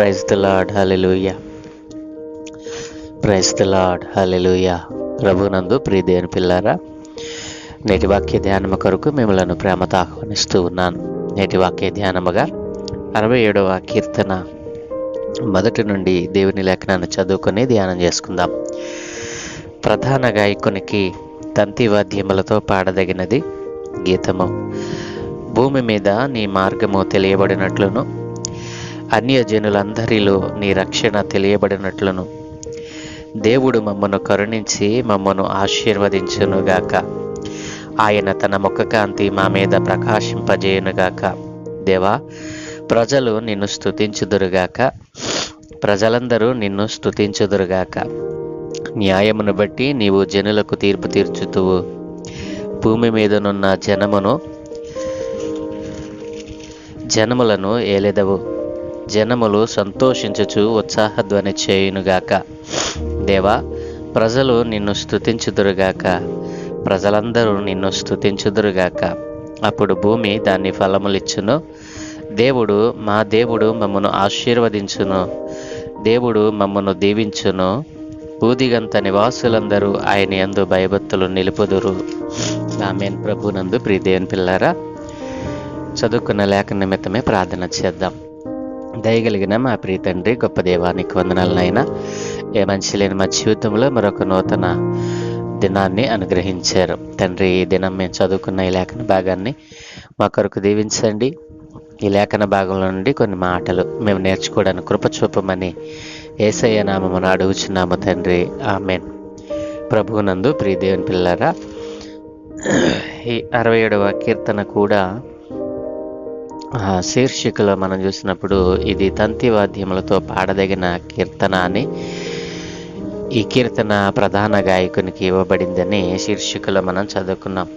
Praise the lord hallelujah praise the lord hallelujah ప్రభునందు ప్రియదేని పిల్లారా నేటి వాక్య ధ్యానము కొరకు మిమ్మలను ప్రేమతో ఆహ్వానిస్తూ ఉన్నాను. నేటి వాక్య ధ్యానముగా అరవై ఏడవ కీర్తన మొదటి నుండి దేవుని లేఖనాన్ని చదువుకొని ధ్యానం చేసుకుందాం. ప్రధాన గాయకునికి తంతి వాద్యములతో పాడదగినది గీతము. భూమి మీద నీ మార్గము తెలియబడినట్లును అన్యజనులందరిలో నీ రక్షణ తెలియబడినట్లును. దేవుడు మమ్మను కరుణించి మమ్మను ఆశీర్వదించునుగాక. ఆయన తన ముఖకాంతి మా మీద ప్రకాశింపజేయునుగాక. దేవా ప్రజలు నిన్ను స్థుతించుదురుగాక ప్రజలందరూ నిన్ను స్థుతించుదురుగాక న్యాయమును బట్టి నీవు జనులకు తీర్పు తీర్చుతువు. భూమి మీదనున్న జనమును జనములను ఏలెదవు. జనములు సంతోషించుచు ఉత్సాహధ్వని చేయునుగాక. దేవా ప్రజలు నిన్ను స్థుతించుదురుగాక ప్రజలందరూ నిన్ను స్తుతించుదురుగాక. అప్పుడు భూమి దాన్ని ఫలములిచ్చును. దేవుడు మా దేవుడు మమ్మను ఆశీర్వదించును. దేవుడు మమ్మను దీవించును. ఊదిగంత నివాసులందరూ ఆయన ఎందు భయభక్తులు నిలుపుదురు. ఆమెన్. ప్రభునందు ప్రీదేవన్ పిల్లారా చదువుకున్న లేఖ నిమిత్తమే ప్రార్థన చేద్దాం. దయగలిగిన మా ప్రియ తండ్రి గొప్ప దేవానికి వందనాలనైనా ఏ మంచి లేని మా జీవితంలో మరొక నూతన దినాన్ని అనుగ్రహించారు. తండ్రి ఈ దినం మేము చదువుకున్న ఈ లేఖన భాగాన్ని మా కొరకు దీవించండి. ఈ లేఖన భాగంలో నుండి కొన్ని మాటలు మేము నేర్చుకోవడానికి కృపచూపమని ఏసయ్య నామమును అడుగుచున్నాము తండ్రి. ఆమెన్. ప్రభువునందు ప్రియదేవుని పిల్లరా ఈ అరవై ఏడవ కీర్తన కూడా శీర్షికలో మనం చూసినప్పుడు ఇది తంతి వాద్యములతో పాడదగిన కీర్తన అని ఈ కీర్తన ప్రధాన గాయకునికి ఇవ్వబడిందని శీర్షికలో మనం చదువుకున్నాం.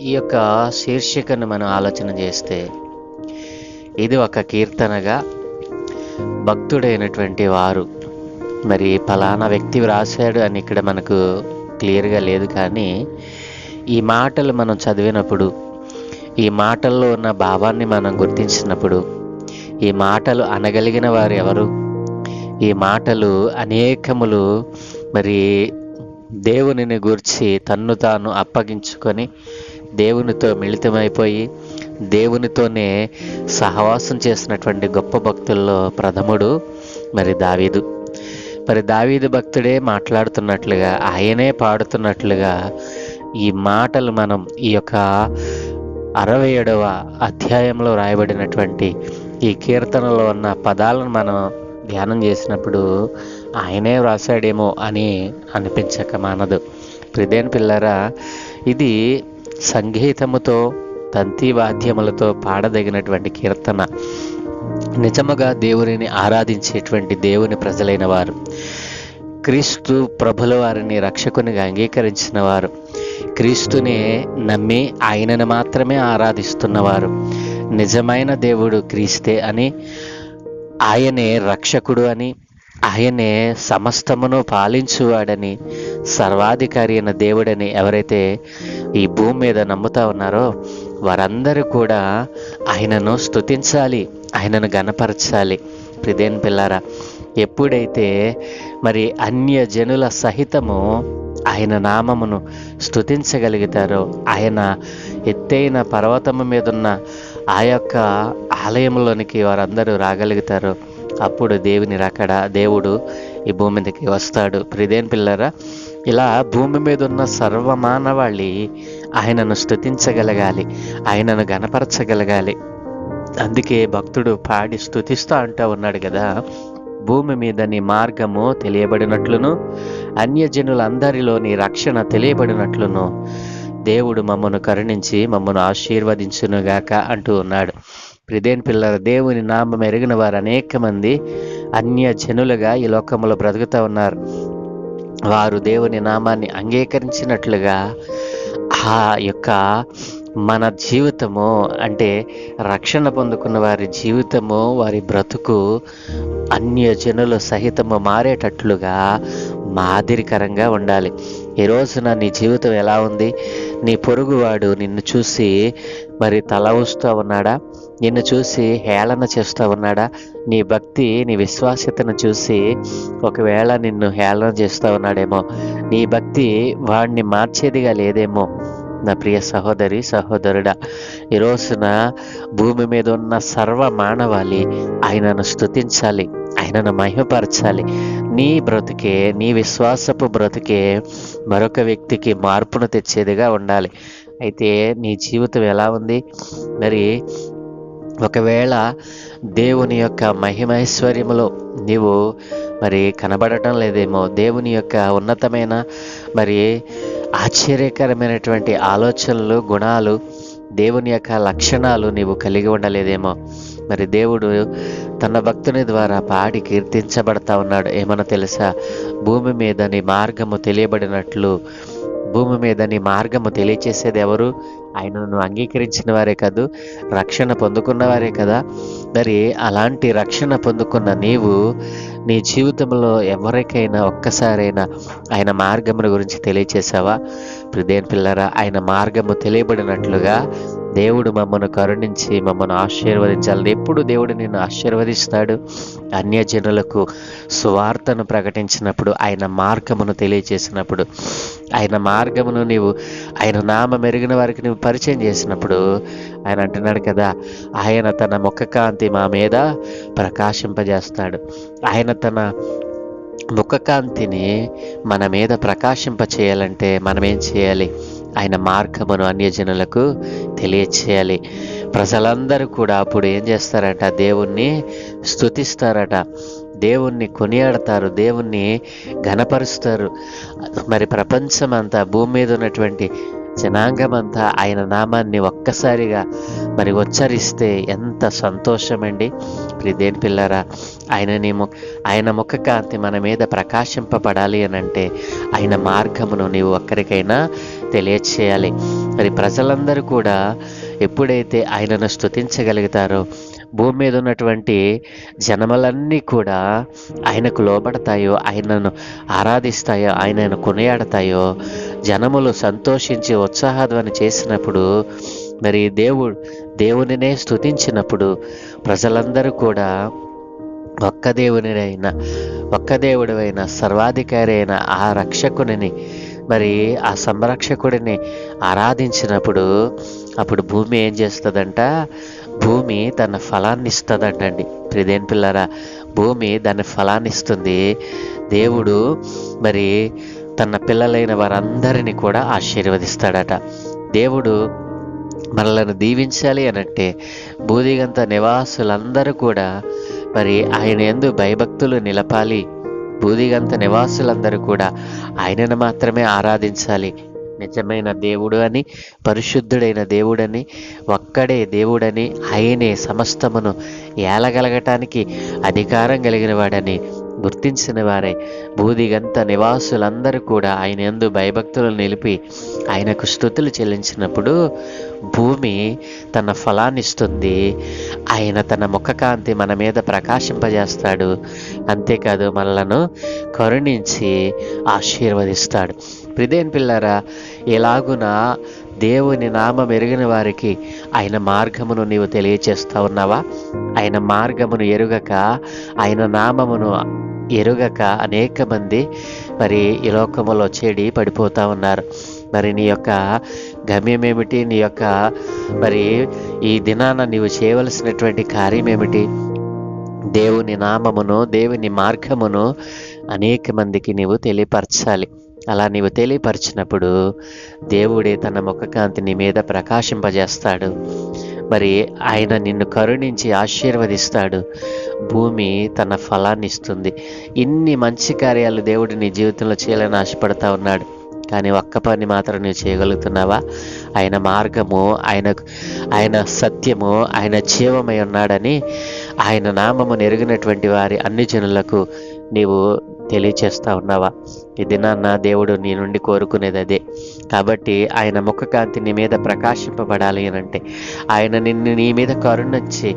ఈ యొక్క శీర్షికను మనం ఆలోచన చేస్తే ఇది ఒక కీర్తనగా భక్తుడైనటువంటి వారు మరి ఫలానా వ్యక్తి వ్రాసాడు అని ఇక్కడ మనకు క్లియర్గా లేదు కానీ ఈ మాటలు మనం చదివినప్పుడు ఈ మాటల్లో ఉన్న భావాన్ని మనం గుర్తించినప్పుడు ఈ మాటలు అనగలిగిన వారు ఎవరు? ఈ మాటలు అనేకములు మరి దేవునిని గూర్చి తన్ను తాను అప్పగించుకొని దేవునితో మిళితమైపోయి దేవునితోనే సహవాసం చేసినటువంటి గొప్ప భక్తుల్లో ప్రథముడు మరి దావీదు. మరి దావీదు భక్తుడే మాట్లాడుతున్నట్లుగా ఆయనే పాడుతున్నట్లుగా ఈ మాటలు మనం ఈ యొక్క అరవై ఏడవ అధ్యాయంలో రాయబడినటువంటి ఈ కీర్తనలో ఉన్న పదాలను మనం ధ్యానం చేసినప్పుడు ఆయనే వ్రాసాడేమో అని అనిపించక మానదు. ప్రిదేన్ పిల్లరా ఇది సంగీతముతో తంతి వాద్యములతో పాడదగినటువంటి కీర్తన. నిజముగా దేవునిని ఆరాధించేటువంటి దేవుని ప్రజలైన వారు క్రీస్తు ప్రభుల వారిని రక్షకునిగా అంగీకరించిన వారు క్రీస్తునే నమ్మి ఆయనను మాత్రమే ఆరాధిస్తున్నవారు. నిజమైన దేవుడు క్రీస్తే అని ఆయనే రక్షకుడు అని ఆయనే సమస్తమును పాలించువాడని సర్వాధికారి అయిన దేవుడని ఎవరైతే ఈ భూమి మీద నమ్ముతా ఉన్నారో వారందరూ కూడా ఆయనను స్తుతించాలి ఆయనను గనపరచాలి ప్రిదేన్ పిల్లారా ఎప్పుడైతే మరి అన్య జనుల సహితము ఆయన నామమును స్థుతించగలుగుతారో ఆయన ఎత్తైన పర్వతము మీద ఉన్న ఆ యొక్క ఆలయంలోనికి వారందరూ రాగలుగుతారో. అప్పుడు దేవుని రకడ దేవుడు ఈ భూమి మీదకి వస్తాడు. ప్రిదేన్ పిల్లరా ఇలా భూమి మీద ఉన్న సర్వమానవాళి ఆయనను స్థుతించగలగాలి ఆయనను గనపరచగలగాలి అందుకే భక్తుడు పాడి స్తుతిస్తూ అంటూ ఉన్నాడు కదా. భూమి మీద నీ మార్గము తెలియబడినట్లును అన్యజనులందరిలో నీ రక్షణ తెలియబడినట్లును. దేవుడు మమ్మను కరుణించి మమ్మను ఆశీర్వదించునుగాక అంటూ ఉన్నాడు. ప్రిదేన్ పిల్లల దేవుని నామం ఎరిగిన వారు అనేక మంది అన్య జనులుగా ఈ లోకంలో బ్రతుకుతూ ఉన్నారు. వారు దేవుని నామాన్ని అంగీకరించినట్లుగా ఆ యొక్క మన జీవితము అంటే రక్షణ పొందుకున్న వారి జీవితము వారి బ్రతుకు అన్యజనుల సహితము మారేటట్లుగా మాదిరికరంగా ఉండాలి. ఈ రోజున నీ జీవితం ఎలా ఉంది? నీ పొరుగువాడు నిన్ను చూసి మరి తల ఊస్తూ ఉన్నాడా? నిన్ను చూసి హేళన చేస్తూ ఉన్నాడా? నీ భక్తి నీ విశ్వాస్యతను చూసి ఒకవేళ నిన్ను హేళన చేస్తూ ఉన్నాడేమో నీ భక్తి వాడిని మార్చేదిగా లేదేమో నా ప్రియ సహోదరి సహోదరుడా ఈ రోజున భూమి మీద ఉన్న సర్వ మానవాళి ఆయనను స్తుతించాలి ఆయనను మహిమపరచాలి. నీ బ్రతుకే నీ విశ్వాసపు బ్రతుకే మరొక వ్యక్తికి మార్పును తెచ్చేదిగా ఉండాలి. అయితే నీ జీవితం ఎలా ఉంది? మరి ఒకవేళ దేవుని యొక్క మహిమైశ్వర్యములో నీవు మరి కనబడటం లేదేమో దేవుని యొక్క ఉన్నతమైన మరి ఆశ్చర్యకరమైనటువంటి ఆలోచనలు గుణాలు దేవుని యొక్క లక్షణాలు నీవు కలిగి ఉండలేదేమో. మరి దేవుడు తన భక్తుని ద్వారా పాడి కీర్తించబడతా ఉన్నాడు. ఏమన్నా తెలుసా? భూమి మీద నీ మార్గము తెలియబడినట్లు భూమి మీద నీ మార్గము తెలియచేసేది ఎవరు? ఆయనను అంగీకరించిన వారే కాదు రక్షణ పొందుకున్నవారే కదా. మరి అలాంటి రక్షణ పొందుకున్న నీవు నీ జీవితంలో ఎవరికైనా ఒక్కసారైనా ఆయన మార్గముల గురించి తెలియచేసావా ప్రదేన్ పిల్లరా ఆయన మార్గము తెలియబడినట్లుగా దేవుడు మమ్మను కరుణించి మమ్మను ఆశీర్వదించాలని ఎప్పుడు దేవుడు నిన్ను ఆశీర్వదిస్తాడు. అన్యజనులకు సువార్తను ప్రకటించినప్పుడు ఆయన మార్గమును తెలియచేసినప్పుడు ఆయన మార్గమును నీవు ఆయన నామ మెరిగిన వారికి నువ్వు పరిచయం చేసినప్పుడు ఆయన అంటున్నాడు కదా ఆయన తన ముఖ కాంతి మా మీద ప్రకాశింపజేస్తాడు. ఆయన తన ముఖకాంతిని మన మీద ప్రకాశింప చేయాలంటే మనం ఏం చేయాలి? ఆయన మార్గమును అన్యజనులకు తెలియచేయాలి. ప్రజలందరూ కూడా అప్పుడు ఏం చేస్తారట? దేవుణ్ణి స్తుతిస్తారట. దేవుణ్ణి కొనియాడతారు. దేవుణ్ణి ఘనపరుస్తారు. మరి ప్రపంచం అంతా భూమి మీద ఉన్నటువంటి జనాంగమంతా ఆయన నామాన్ని ఒక్కసారిగా మరి ఉచ్చరిస్తే ఎంత సంతోషమండి. ప్రిదేని పిల్లరా ఆయన నీ ము ఆయన ముఖ కాంతి మన మీద ప్రకాశింపబడాలి అని అంటే ఆయన మార్గమును నీవు ఒక్కరికైనా తెలియచేయాలి. మరి ప్రజలందరూ కూడా ఎప్పుడైతే ఆయనను స్థుతించగలుగుతారో భూమి మీద ఉన్నటువంటి జనములన్నీ కూడా ఆయనకు లోబడతాయో ఆయనను ఆరాధిస్తాయో ఆయనను కొనియాడతాయో జనములు సంతోషించి ఉత్సాహధ్వని చేసినప్పుడు మరి దేవుడు దేవునినే స్థుతించినప్పుడు ప్రజలందరూ కూడా ఒక్క దేవునినైనా ఒక్క దేవుడు అయిన సర్వాధికారి అయిన ఆ రక్షకునిని మరి ఆ సంరక్షకుడిని ఆరాధించినప్పుడు అప్పుడు భూమి ఏం చేస్తుందంట? భూమి తన ఫలాన్ని ఇస్తుందంటండి ప్రిదేన్ పిల్లరా భూమి దాని ఫలాన్ని ఇస్తుంది దేవుడు మరి తన పిల్లలైన వారందరినీ కూడా ఆశీర్వదిస్తాడట. దేవుడు మనలను దీవించాలి అనంటే బూదిగంత నివాసులందరూ కూడా మరి ఆయన ఎందు భయభక్తులు నిలపాలి. భూదిగంత నివాసులందరూ కూడా ఆయనను మాత్రమే ఆరాధించాలి. నిజమైన దేవుడు అని పరిశుద్ధుడైన దేవుడని ఒక్కడే దేవుడని ఆయనే సమస్తమును ఏలగలగటానికి అధికారం కలిగిన వాడని గుర్తించిన వారే. భూదిగంత నివాసులందరూ కూడా ఆయన ఎందు భయభక్తులు నిలిపి ఆయనకు స్థుతులు చెల్లించినప్పుడు భూమి తన ఫలాన్ని ఇస్తుంది ఆయన తన ముఖకాంతి మన మీద ప్రకాశింపజేస్తాడు. అంతేకాదు మనలను కరుణించి ఆశీర్వదిస్తాడు. ప్రిదేన్ పిల్లరా ఎలాగున దేవుని నామం ఎరిగిన వారికి ఆయన మార్గమును నీవు తెలియచేస్తా ఉన్నావా? ఆయన మార్గమును ఎరుగక ఆయన నామమును ఎరుగక అనేక మంది మరి ఈ లోకములో చెడి పడిపోతూ ఉన్నారు. మరి నీ యొక్క గమ్యం ఏమిటి నీ యొక్క మరి ఈ దినాన నీవు చేయవలసినటువంటి కార్యం ఏమిటి దేవుని నామమును దేవుని మార్గమును అనేక మందికి నీవు తెలియపరచాలి. అలా నీవు తెలియపరిచినప్పుడు దేవుడే తన ముఖకాంతి నీ మీద ప్రకాశింపజేస్తాడు. మరి ఆయన నిన్ను కరుణించి ఆశీర్వదిస్తాడు. భూమి తన ఫలాన్ని ఇస్తుంది. ఇన్ని మంచి కార్యాలు దేవుడు నీ జీవితంలో చేయాలని ఆశపడతా ఉన్నాడు. కానీ ఒక్క పని మాత్రం నువ్వు చేయగలుగుతున్నావా? ఆయన మార్గము ఆయన ఆయన సత్యము ఆయన జీవమై ఉన్నాడని ఆయన నామము నెరిగినటువంటి వారి అన్ని జనులకు నీవు తెలియచేస్తా ఉన్నావా? ఇది నాన్న దేవుడు నీ నుండి కోరుకునేది అదే. కాబట్టి ఆయన ముఖకాంతి నీ మీద ప్రకాశింపబడాలి అని అంటే ఆయన నిన్ను నీ మీద కరుణొచ్చి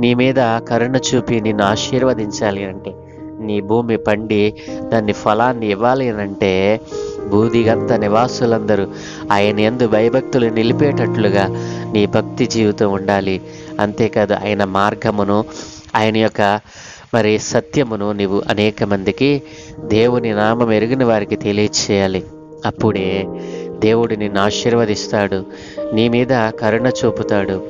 నీ మీద కరుణ చూపి నిన్ను ఆశీర్వదించాలి అంటే నీ భూమి పండి దాన్ని ఫలాన్ని ఇవ్వాలి అని అంటే భూదిగంత నివాసులందరూ ఆయన ఎందు భయభక్తులు నిలిపేటట్లుగా నీ భక్తి జీవితం ఉండాలి. అంతేకాదు ఆయన మార్గమును ఆయన యొక్క మరి సత్యమును నీవు అనేక మందికి దేవుని నామం ఎరిగిన వారికి తెలియచేయాలి. అప్పుడే దేవుడు నిన్ను ఆశీర్వదిస్తాడు. నీ మీద కరుణ చూపుతాడు.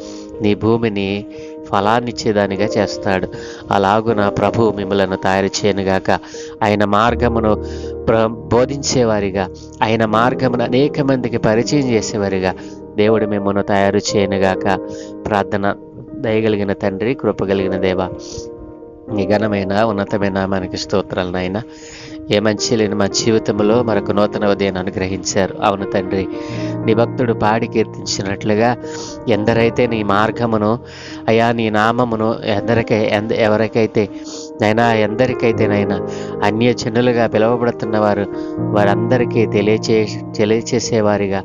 నీ భూమిని ఫలాన్నిచ్చేదానిగా చేస్తాడు. అలాగున ప్రభు మిమ్మలను తయారు చేయనుగాక ఆయన మార్గమును ప్ర బోధించేవారిగా. ఆయన మార్గమును అనేక మందికి పరిచయం చేసేవారిగా. దేవుడు మిమ్మల్ని తయారు చేయనుగాక ప్రార్థన దయగలిగిన తండ్రి కృపగలిగిన దేవ. నిఘనమైన ఉన్నతమైన మనకి స్తోత్రాలు నాయన. ఏ మంచి లేని మా జీవితంలో మరొక నూతన ఉదయాన్ని అనుగ్రహించారు. అవును తండ్రి నీ భక్తుడు పాడి కీర్తించినట్లుగా ఎందరైతే నీ మార్గమును అయా నీ నామమును ఎందరికై ఎంద ఎవరికైతే నైనా ఎందరికైతే నైనా అన్య జనులుగా పిలువబడుతున్న వారు వారందరికీ తెలియచే తెలియచేసేవారిగా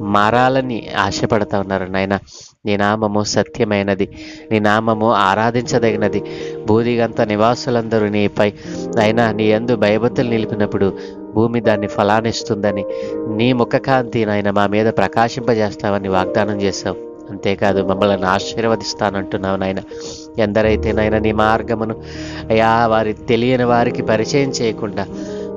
మారాలని ఆశపడతా ఉన్నారు. నాయన నీ నామము సత్యమైనది. నీ నామము ఆరాధించదగినది. భూదిగంత నివాసులందరూ నీపై అయినా నీ యందు భయభక్తులు నిలిపినప్పుడు భూమి దాన్ని ఫలానిస్తుందని నీ ముఖకాంతి నాయన మా మీద ప్రకాశింపజేస్తావని వాగ్దానం చేశావు. అంతేకాదు మమ్మల్ని ఆశీర్వదిస్తానంటున్నావు నాయన. ఎందరైతే నాయన నీ మార్గమును అయా వారి తెలియని వారికి పరిచయం చేయకుండా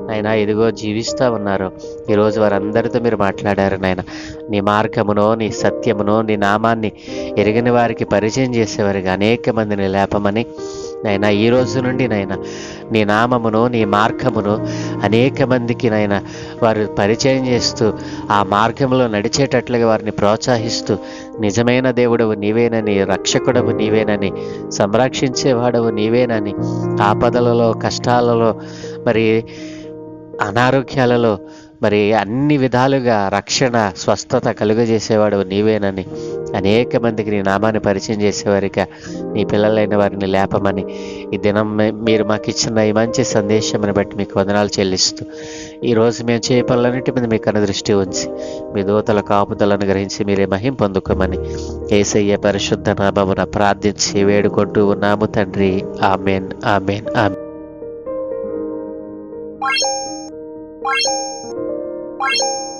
నాయన ఎదుగో జీవిస్తూ ఉన్నారు. ఈరోజు వారందరితో మీరు మాట్లాడారు నాయన. నీ మార్గమునో నీ సత్యమునో నీ నామాన్ని ఎరిగిన వారికి పరిచయం చేసేవారిగా అనేక మందిని లేపమని నాయన ఈ రోజు నుండి నాయన నీ నామమును నీ మార్గమును అనేక మందికి నాయన వారు పరిచయం చేస్తూ ఆ మార్గంలో నడిచేటట్లుగా వారిని ప్రోత్సహిస్తూ నిజమైన దేవుడవు నీవేనని రక్షకుడవు నీవేనని సంరక్షించేవాడవు నీవేనని ఆపదలలో కష్టాలలో మరి అనారోగ్యాలలో మరి అన్ని విధాలుగా రక్షణ స్వస్థత కలుగజేసేవాడు నీవేనని అనేక మందికి నీ నామాన్ని పరిచయం చేసేవారిగా నీ పిల్లలైన వారిని లేపమని ఈ దినం మీరు మాకు ఇచ్చిన ఈ మంచి సందేశమును బట్టి మీకు వందనాలు చెల్లిస్తూ ఈరోజు మేము చేయ పనులన్నిటి మీద మీకు దృష్టి ఉంచి మీ దూతల కాపుదలను గ్రహించి మీరే మహిం పొందుకోమని ఏసయ్య పరిశుద్ధ నామమున ప్రార్థించి వేడుకుంటూ ఉన్నాము తండ్రి. ఆమెన్. ఆమెన్. ఆమెన్. Bye.